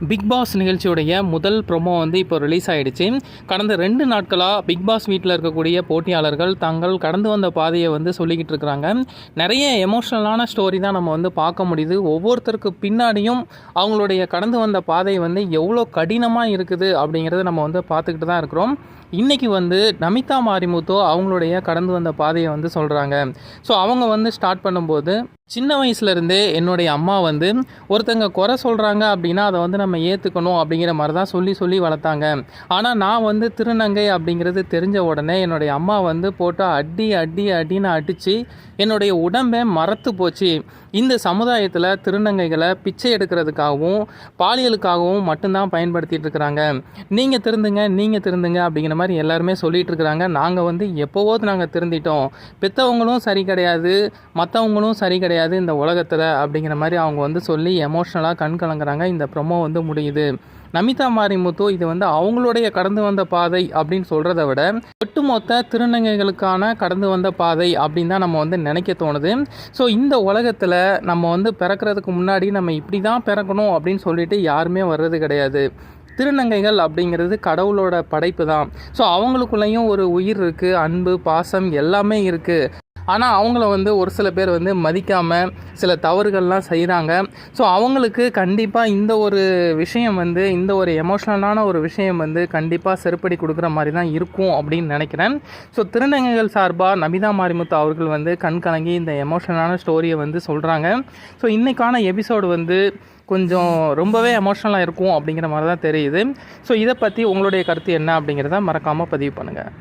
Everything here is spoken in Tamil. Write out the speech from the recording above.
பிக் பாஸ் நிகழ்ச்சியுடைய முதல் ப்ரோமோ வந்து இப்போ ரிலீஸ் ஆகிடுச்சு கடந்த ரெண்டு நாட்களாக பிக் பாஸ் வீட்டில் இருக்கக்கூடிய போட்டியாளர்கள் தாங்கள் கடந்து வந்த பாதையை வந்து சொல்லிக்கிட்டு இருக்கிறாங்க. நிறைய எமோஷ்னலான ஸ்டோரி தான் நம்ம வந்து பார்க்க முடியுது. ஒவ்வொருத்தருக்கு பின்னாடியும் அவங்களுடைய கடந்து வந்த பாதை வந்து எவ்வளோ கடினமாக இருக்குது அப்படிங்கிறத நம்ம வந்து பார்த்துக்கிட்டு தான் இருக்கிறோம். இன்றைக்கி வந்து நமிதா மாரிமுத்தோ அவங்களுடைய கடந்து வந்த பாதையை வந்து சொல்கிறாங்க ஸோ அவங்க வந்து ஸ்டார்ட் பண்ணும்போது சின்ன வயசுலேருந்தே என்னுடைய அம்மா வந்து ஒருத்தங்க குறை சொல்கிறாங்க அப்படின்னா அதை வந்து நம்ம ஏற்றுக்கணும் அப்படிங்கிற மாதிரி தான் சொல்லி சொல்லி வளர்த்தாங்க. ஆனால் நான் வந்து திருநங்கை அப்படிங்கிறது தெரிஞ்ச உடனே என்னுடைய அம்மா வந்து போட்டு அடி அடி அடின்னு அடித்து என்னுடைய உடம்பை மறத்து போச்சு. இந்த சமுதாயத்தில் திருநங்கைகளை பிச்சை எடுக்கிறதுக்காகவும் பாலியலுக்காகவும் மட்டும்தான் பயன்படுத்திட்டு இருக்கிறாங்க. நீங்கள் திருந்துங்க நீங்கள் திருந்துங்க அப்படிங்கிற மாதிரி எல்லாருமே சொல்லிட்டு இருக்கிறாங்க. நாங்கள் வந்து எப்போவோது நாங்கள் திருந்திட்டோம். பெற்றவங்களும் சரி கிடையாது மற்றவங்களும் சரி கிடையாது இந்த உலகத்தில் அப்படிங்கிற மாதிரி அவங்க வந்து சொல்லி எமோஷ்னலாக கண் கலங்குறாங்க. இந்த ப்ரொமோ வந்து முடியுது. நமிதா மாரிமுத்து இது வந்து அவங்களுடைய கடந்து வந்த பாதை அப்படின்னு சொல்கிறத விட ஒட்டுமொத்த திருநங்கைகளுக்கான கடந்து வந்த பாதை அப்படின்னு தான் நம்ம வந்து நினைக்க தோணுது. ஸோ இந்த உலகத்தில் நம்ம வந்து பிறக்கிறதுக்கு முன்னாடி நம்ம இப்படி தான் பிறக்கணும் அப்படின்னு சொல்லிட்டு யாருமே வர்றது கிடையாது. திருநங்கைகள் அப்படிங்கிறது கடவுளோட படைப்பு தான். ஸோ அவங்களுக்குள்ளேயும் ஒரு உயிர் இருக்குது அன்பு பாசம் எல்லாமே இருக்குது ஆனால் அவங்கள வந்து ஒரு சில பேர் வந்து மதிக்காமல் சில தவறுகள்லாம் செய்கிறாங்க ஸோ அவங்களுக்கு கண்டிப்பாக இந்த ஒரு விஷயம் வந்து இந்த ஒரு எமோஷ்னலான ஒரு விஷயம் வந்து கண்டிப்பாக செருப்படி கொடுக்குற மாதிரி தான் இருக்கும் அப்படின்னு நினைக்கிறேன். ஸோ திருநங்கைகள் சார்பாக நமிதா மாரிமுத்து அவர்கள் வந்து கண் கலங்கி இந்த எமோஷ்னலான ஸ்டோரியை வந்து சொல்கிறாங்க ஸோ இன்றைக்கான எபிசோடு வந்து கொஞ்சம் ரொம்பவே எமோஷ்னலாக இருக்கும் அப்படிங்கிற மாதிரி தான் தெரியுது. ஸோ இதை பற்றி உங்களுடைய கருத்து என்ன அப்படிங்கிறத மறக்காமல் பதிவு பண்ணுங்கள்